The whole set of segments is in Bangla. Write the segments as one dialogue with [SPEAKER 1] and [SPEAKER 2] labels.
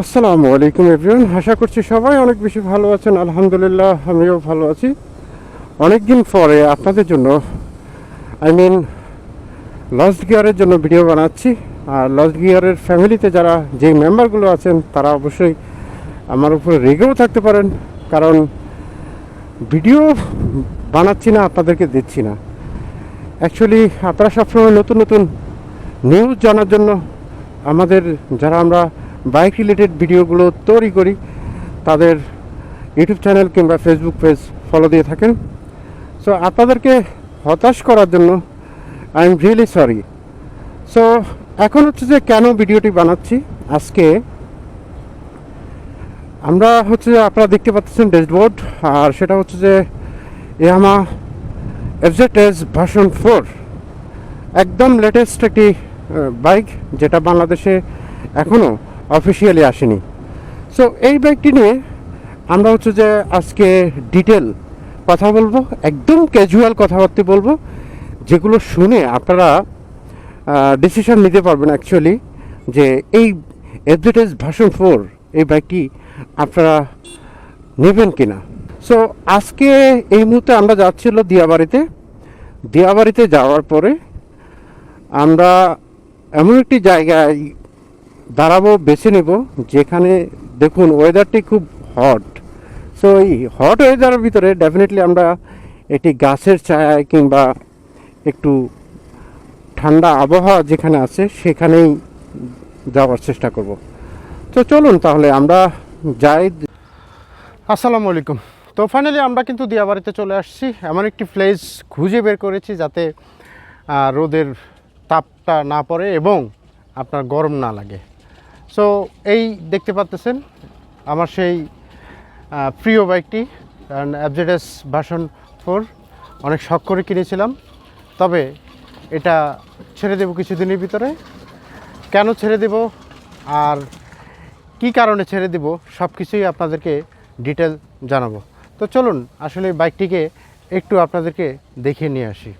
[SPEAKER 1] আসসালামু আলাইকুম এভরিওয়ান আশা করছি সবাই অনেক বেশি ভালো আছেন। আলহামদুলিল্লাহ, আমিও ভালো আছি। অনেক দিন পরে আপনাদের জন্য আই মিন লস্ট গিয়ারের জন্য ভিডিও বানাচ্ছি। আর লস্ট গিয়ারের ফ্যামিলিতে যারা যে মেম্বারগুলো আছেন, তারা অবশ্যই আমার উপরে রেগেও থাকতে পারেন। কারণ ভিডিও বানাচ্ছি না, আপনাদেরকে দিচ্ছি না। অ্যাকচুয়ালি আপনারা সবসময় নতুন নতুন নিউজ জানার জন্য আমাদের, যারা আমরা বাইক রিলেটেড ভিডিওগুলো তৈরি করি। তাদের ইউটিউব চ্যানেল কিংবা ফেসবুক পেজ ফলো দিয়ে থাকেন। সো আপনাদেরকে হতাশ করার জন্য I am really sorry so এখন হচ্ছে যে কেন ভিডিওটি বানাচ্ছি? আজকে আমরা হচ্ছে আপনারা দেখতে পাচ্ছেন ড্যাশবোর্ড আর সেটা হচ্ছে যে Yamaha FZ S version four একদম লেটেস্ট একটি বাইক যেটা বাংলাদেশে এখনও অফিসিয়ালি আসেনি। সো এই বাইকটি নিয়ে আমরা হচ্ছে যে আজকে ডিটেল কথা বলব, একদম ক্যাজুয়াল কথাবার্তা বলব, যেগুলো শুনে আপনারা ডিসিশন নিতে পারবেন অ্যাকচুয়ালি যে এই এফজেডএস ভার্সন ফোর এই বাইকটি আপনারা নেবেন কি না সো আজকে এই মুহূর্তে আমরা যাচ্ছি হলো দিয়াবাড়িতে। দিয়াবাড়িতে যাওয়ার পরে আমরা এমন একটি জায়গায় দাঁড়াবো, বেছে নেব। যেখানে দেখুন ওয়েদারটি খুব হট সো এই হট ওয়েদারের ভিতরে ডেফিনেটলি আমরা একটি গাছের ছায়ায় কিংবা একটু ঠান্ডা আবহাওয়া যেখানে আছে, সেখানেই যাওয়ার চেষ্টা করব। তো চলুন তাহলে আমরা যাই। আসসালামু আলাইকুম। তো ফাইনালি আমরা কিন্তু দিয়াবাড়িতে চলে আসছি। এমন একটি প্লেস খুঁজে বের করেছি যাতে রোদের তাপটা না পড়ে এবং আপনার গরম না লাগে। সো এই দেখতে পাচ্তেছেন আমার সেই প্রিয় বাইকটি অ্যাবজেডএস ভার্সন ফোর অনেক শখ করে কিনেছিলাম। তবে এটা ছেড়ে দেবো কিছুদিনের ভিতরে। কেন ছেড়ে দেব আর কি কারণে ছেড়ে দেব সব কিছুই আপনাদেরকে ডিটেল জানাব। তো চলুন, আসলে বাইকটিকে একটু আপনাদেরকে দেখিয়ে নিয়ে আসি।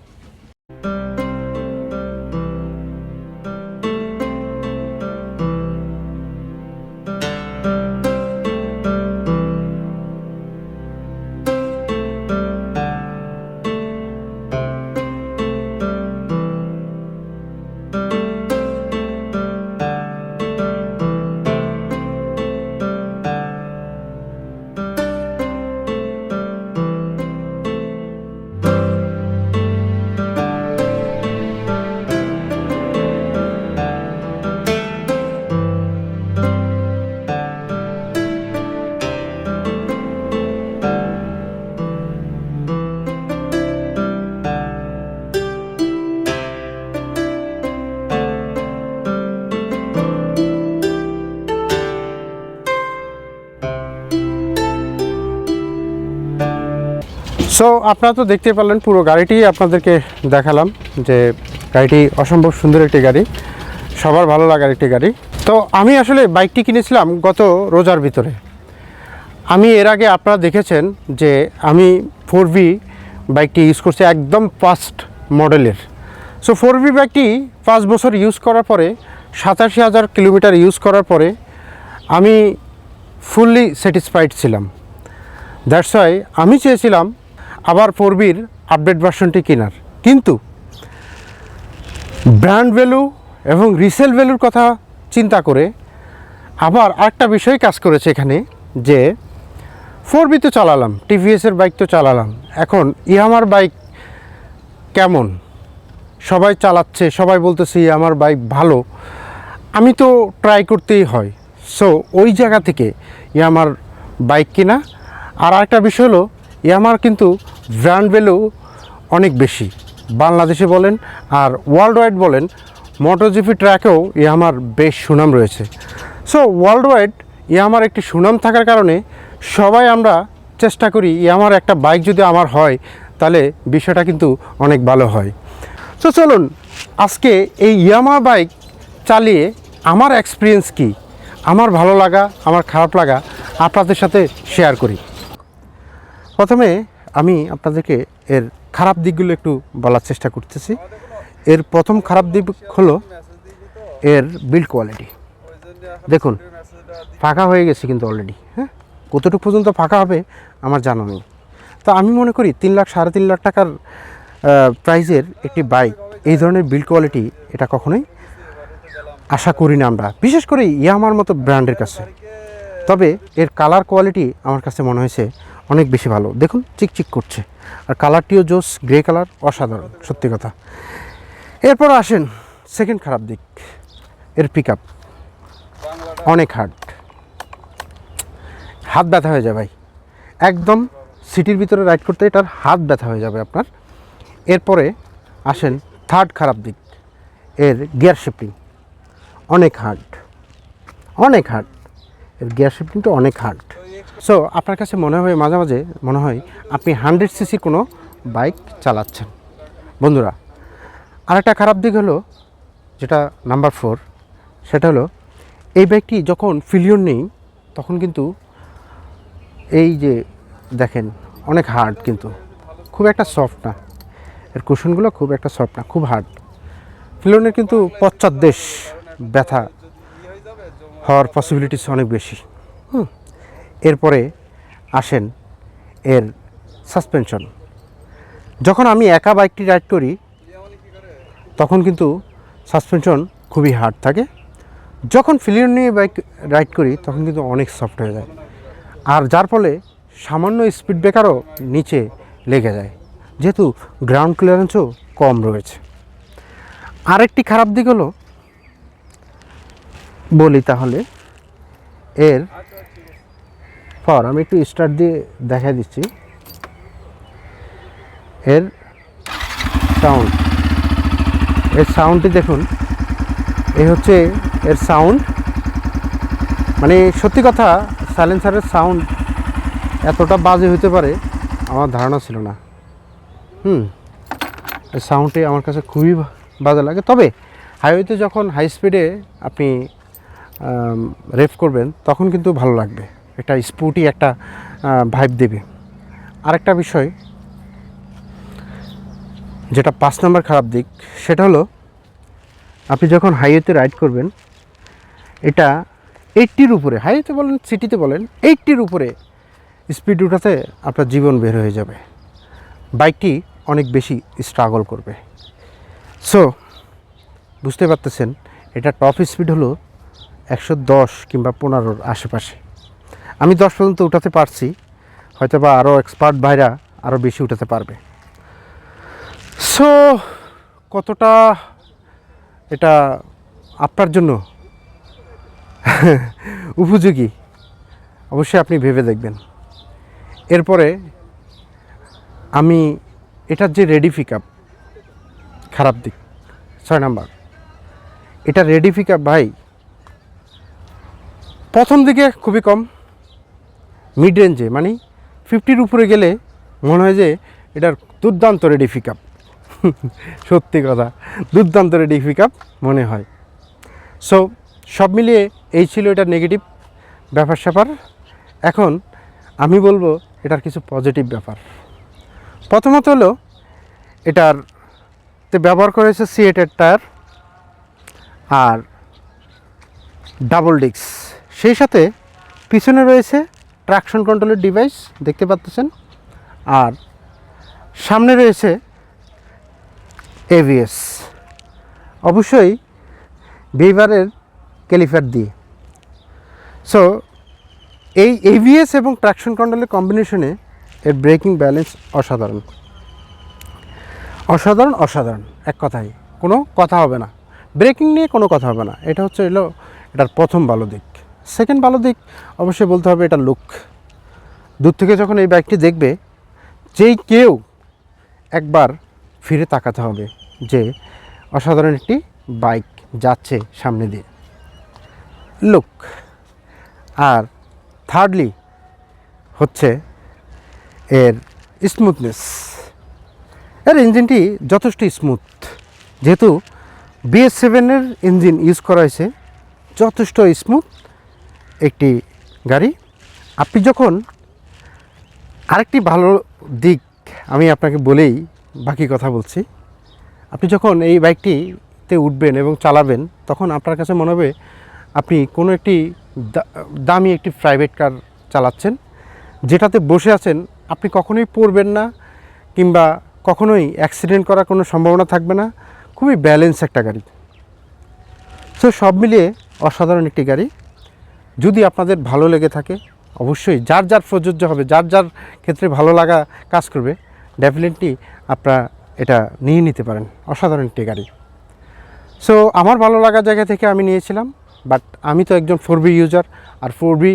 [SPEAKER 1] আপনারা তো দেখতে পারলেন, পুরো গাড়িটি আপনাদেরকে দেখালাম যে গাড়িটি অসম্ভব সুন্দর একটি গাড়ি, সবার ভালো লাগার একটি গাড়ি। তো আমি আসলে বাইকটি কিনেছিলাম গত রোজার ভিতরে। আমি এর আগে আপনারা দেখেছেন যে আমি ফোর ভি বাইকটি ইউজ করছি একদম ফার্স্ট মডেলের। সো ফোর ভি বাইকটি পাঁচ বছর ইউজ করার পরে, সাতাশি হাজার কিলোমিটার ইউজ করার পরে আমি ফুললি স্যাটিসফাইড ছিলাম। দ্যাটস ওয়াই আমি চেয়েছিলাম আবার ফোরবির আপডেট ভার্সনটি কেনার। কিন্তু ব্র্যান্ড ভ্যালু এবং রিসেল ভ্যালুর কথা চিন্তা করে আবার আরেকটা বিষয় কাজ করেছে এখানে, যে ফোর বি তো চালালাম টিভিএসের বাইক তো চালালাম। এখন ইয়ামার বাইক কেমন? সবাই চালাচ্ছে, সবাই বলতেছে আমার বাইক ভালো। আমি তো ট্রাই করতেই হয়। সো ওই জায়গা থেকে ইয়ামার বাইক কিনা। আর আরেকটা বিষয় হলো, ইয়ামার কিন্তু ব্র্যান্ড ভ্যালু অনেক বেশি। বাংলাদেশে বলেন আর ওয়ার্ল্ড ওয়াইড বলেন মোটোজিপি ট্র্যাকেও ইয়ামার বেশ সুনাম রয়েছে। সো ওয়ার্ল্ড ওয়াইড ইয়ামার একটি সুনাম থাকার কারণে সবাই আমরা চেষ্টা করি ইয়ামার একটা বাইক যদি আমার হয়, তাহলে বিষয়টা কিন্তু অনেক ভালো হয়। তো চলুন, আজকে এই ইয়ামা বাইক চালিয়ে আমার এক্সপিরিয়েন্স কি? আমার ভালো লাগা, আমার খারাপ লাগা আপনাদের সাথে শেয়ার করি। প্রথমে আমি আপনাদেরকে এর খারাপ দিকগুলো একটু বলার চেষ্টা করতেছি। এর প্রথম খারাপ দিক হলো এর বিল্ড কোয়ালিটি দেখুন, ফাঁকা হয়ে গেছে কিন্তু অলরেডি হ্যাঁ? কতটুকু পর্যন্ত ফাঁকা হবে আমার জানা নেই। তো আমি মনে করি তিন লাখ, সাড়ে তিন লাখ টাকার প্রাইজের একটি বাইক এই ধরনের বিল্ড কোয়ালিটি এটা কখনোই আশা করি না আমরা। বিশেষ করে ইয়ামার মতো ব্র্যান্ডের কাছে। তবে এর কালার কোয়ালিটি আমার কাছে মনে হয়েছে অনেক বেশি ভালো। দেখুন, চিকচিক করছে। আর কালারটিও জোস, গ্রে কালার, অসাধারণ, সত্যি কথা। এরপর আসেন সেকেন্ড খারাপ দিক, এর পিক আপ অনেক হার্ড হাত ব্যথা হয়ে যায় ভাই। একদম সিটির ভিতরে রাইড করতে এটার হাত ব্যথা হয়ে যাবে আপনার। এরপরে আসেন থার্ড খারাপ দিক, এর গিয়ার শিফটিং অনেক হার্ড অনেক হার্ড এর গিয়ার শিফটিংটা অনেক হার্ড সো আপনার কাছে মনে হয়, মাঝে মাঝে মনে হয়, আপনি হান্ড্রেড সিসির কোনো বাইক চালাচ্ছেন। বন্ধুরা, আরেকটা খারাপ দিক হলো, যেটা নাম্বার ফোর সেটা হলো, এই বাইকটি যখন ফিলিয়ন নেই, তখন কিন্তু এই যে দেখেন, অনেক হার্ড কিন্তু। খুব একটা সফট না। এর কুশনগুলো খুব একটা সফট না, খুব হার্ড ফিলিয়নের কিন্তু পশ্চাৎ দেশ ব্যথা হওয়ার পসিবিলিটিস অনেক বেশি। হুম। এরপরে আসেন এর সাসপেনশন যখন আমি একা বাইকটি রাইড করি, তখন কিন্তু সাসপেনশন খুবই হার্ড থাকে। যখন ফিলিয়ন নিয়ে বাইক রাইড করি, তখন কিন্তু অনেক সফট হয়ে যায়। আর যার ফলে সামান্য স্পিড ব্রেকারও নিচে লেগে যায়। যেহেতু গ্রাউন্ড ক্লিয়ারেন্সও কম রয়েছে। আরেকটি খারাপ দিক হলো বলি তাহলে, এর পর আমি একটু স্টার্ট দিয়ে দেখা দিচ্ছি। এর সাউন্ড এর সাউন্ডটি দেখুন। এ হচ্ছে এর সাউন্ড মানে সত্যি কথা সাইলেন্সারের সাউন্ড এতটা বাজে হতে পারে, আমার ধারণা ছিল না। হুম সাউন্ডটি আমার কাছে খুবই বাজে লাগে। তবে হাইওয়েতে যখন হাই স্পিডে আপনি রেফ করবেন, তখন কিন্তু ভালো লাগবে। একটা স্পুটি একটা ভাইব দেবে। আরেকটা বিষয়, যেটা পাঁচ নম্বর খারাপ দিক, সেটা হলো, আপনি যখন হাইওয়েতে রাইড করবেন, এটা এইটটির উপরে হাইওয়েতে বলেন সিটিতে বলেন এইটটির উপরে স্পিড উঠাতে আপনার জীবন বের হয়ে যাবে। বাইকটি অনেক বেশি স্ট্রাগল করবে। সো বুঝতে পারতেছেন, এটা টপ স্পিড হলো একশো দশ কিংবা পনেরোর আশেপাশে। আমি দশ পর্যন্ত উঠাতে পারছি হয়তো বা আরও এক্সপার্ট ভাইরা আরও বেশি উঠাতে পারবে। সো কতটা এটা আপনার জন্য উপযোগী? অবশ্যই আপনি ভেবে দেখবেন। এরপরে আমি এটার যে রেডি পিক আপ খারাপ দিক, ছয় নাম্বার। এটা রেডি পিক আপ ভাই প্রথম দিকে খুবই কম মিড রেঞ্জে মানে ফিফটির উপরে গেলে মনে হয় যে এটার দুর্দান্ত রেডি পিক আপ সত্যি কথা, দুর্দান্ত রেডি পিক আপ মনে হয়। সো সব মিলিয়ে এই ছিল এটার নেগেটিভ ব্যাপার স্যাপার। এখন আমি বলব এটার কিছু পজিটিভ ব্যাপার। প্রথমত হলো, এটার তে ব্যবহার করেছে সিএটের টায়ার আর ডাবল ডিক্স সেই সাথে পিছনে রয়েছে ট্রাকশন কন্ট্রোলের ডিভাইস দেখতে পাচ্ছেন। আর সামনে রয়েছে এভিএস অবশ্যই বেইবারের ক্যালিফার দিয়ে। সো এই এভিএস এবং ট্রাকশন কন্ট্রোলের কম্বিনেশনে এর ব্রেকিং ব্যালেন্স অসাধারণ। অসাধারণ অসাধারণ, এক কথাই কোনো কথা হবে না। ব্রেকিং নিয়ে কোনো কথা হবে না। এটা হচ্ছে এলো এটার প্রথম ভালো দিক। সেকেন্ড ভালো দিক অবশ্যই বলতে হবে এটা লুক দূর থেকে যখন এই বাইকটি দেখবে, যেই কেউ একবার ফিরে তাকাতে হবে যে অসাধারণ একটি বাইক যাচ্ছে সামনে দিয়ে। লুক আর থার্ডলি হচ্ছে এর স্মুথনেস এর ইঞ্জিনটি যথেষ্ট স্মুথ যেহেতু বিএস সেভেনের ইঞ্জিন ইউজ করা হয়েছে, যথেষ্ট স্মুথ একটি গাড়ি। আপনি যখন আরেকটি ভালো দিক আমি আপনাকে বলেই বাকি কথা বলছি। আপনি যখন এই বাইকটিতে উঠবেন এবং চালাবেন, তখন আপনার কাছে মনে হবে আপনি কোনো একটি দামি একটি প্রাইভেট কার চালাচ্ছেন, যেটাতে বসে আছেন, আপনি কখনোই পড়বেন না কিংবা কখনোই অ্যাক্সিডেন্ট করার কোনো সম্ভাবনা থাকবে না। খুবই ব্যালেন্স একটা গাড়ি। সো সব মিলিয়ে অসাধারণ একটি গাড়ি। যদি আপনাদের ভালো লেগে থাকে, অবশ্যই যার যার প্রযোজ্য হবে, যার যার ক্ষেত্রে ভালো লাগা কাজ করবে ডেফিনেটলি আপনারা এটা নিয়ে নিতে পারেন, অসাধারণ একটি গাড়ি। সো আমার ভালো লাগা জায়গা থেকে আমি নিয়েছিলাম বাট আমি তো একজন ফোর বি ইউজার আর ফোর বি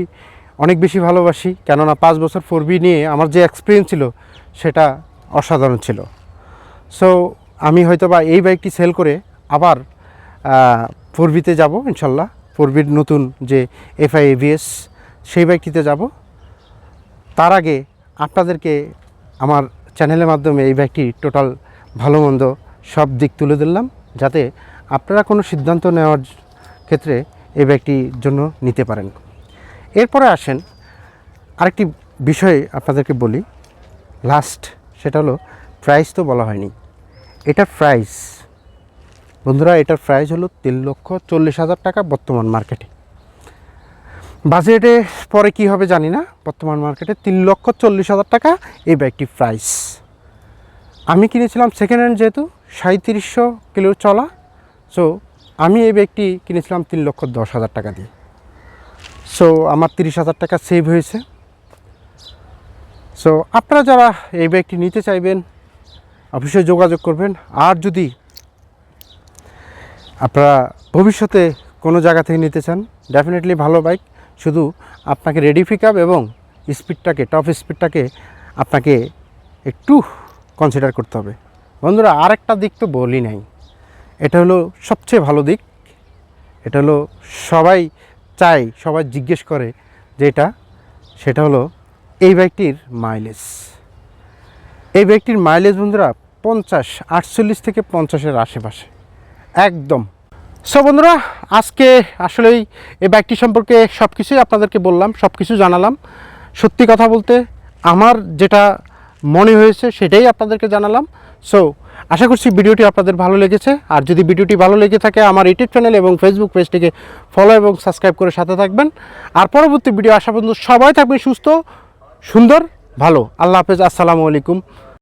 [SPEAKER 1] অনেক বেশি ভালোবাসি, কেননা পাঁচ বছর ফোর বি নিয়ে আমার যে এক্সপিরিয়েন্স ছিল, সেটা অসাধারণ ছিল। সো আমি হয়তো বা এই বাইকটি সেল করে আবার ফোর বিতে যাব, ইনশাল্লাহ। ফোর বির নতুন যে এফআই এভিএস, সেই বাইকটিতে যাব। তার আগে আপনাদেরকে আমার চ্যানেলের মাধ্যমে এই বাইকটি টোটাল ভালো মন্দ সব দিক তুলে দিলাম যাতে আপনারা কোনো সিদ্ধান্ত নেওয়ার ক্ষেত্রে এই বাইকটির জন্য নিতে পারেন। এরপরে আসেন, আরেকটি বিষয় আপনাদেরকে বলি। লাস্ট, সেটা হলো প্রাইস তো বলা হয়নি। এটার প্রাইস বন্ধুরা, এটার প্রাইস হলো তিন লক্ষ চল্লিশ হাজার টাকা বর্তমান মার্কেটে বাজেটে পরে কি হবে জানি না, বর্তমান মার্কেটে তিন লক্ষ চল্লিশ হাজার টাকা এই বাইকটির প্রাইস আমি কিনেছিলাম সেকেন্ড হ্যান্ড যেহেতু সাঁত্রিশশো কিলো চলা সো আমি এই ব্যাগটি কিনেছিলাম তিন লক্ষ দশ হাজার টাকা দিয়ে। সো আমার তিরিশ হাজার টাকা সেভ হয়েছে। সো আপনারা যারা এই ব্যাগটি নিতে চাইবেন, অবশ্যই যোগাযোগ করবেন। আর যদি আপনারা ভবিষ্যতে কোনো জায়গা থেকে নিতে চান ডেফিনেটলি ভালো বাইক শুধু আপনাকে রেডি পিক এবং স্পিডটাকে টপ স্পিডটাকে আপনাকে একটু কনসিডার করতে হবে। বন্ধুরা আর একটা দিক তো বলি নাই। এটা হলো সবচেয়ে ভালো দিক। এটা হলো সবাই চাই সবাই জিজ্ঞেস করে যে এটা, সেটা হলো এই বাইকটির মাইলেজ এই বাইকটির মাইলেজ বন্ধুরা, পঞ্চাশ, আটচল্লিশ থেকে পঞ্চাশের আশেপাশে। একদম। সো বন্ধুরা, আজকে আসলেই এই বাইকটি সম্পর্কে সব কিছুই আপনাদেরকে বললাম সব কিছু জানালাম। সত্যি কথা বলতে, আমার যেটা মনে হয়েছে সেটাই আপনাদেরকে জানালাম। সো আশা করছি ভিডিওটি আপনাদের ভালো লেগেছে। আর যদি ভিডিওটি ভালো লেগে থাকে, আমার ইউটিউব চ্যানেল এবং ফেসবুক পেজটিকে ফলো এবং সাবস্ক্রাইব করে সাথে থাকবেন। আর পরবর্তী ভিডিও আসা পর্যন্ত সবাই থাকবেন সুস্থ, সুন্দর, ভালো। আল্লাহ হাফেজ, আসসালামু আলাইকুম।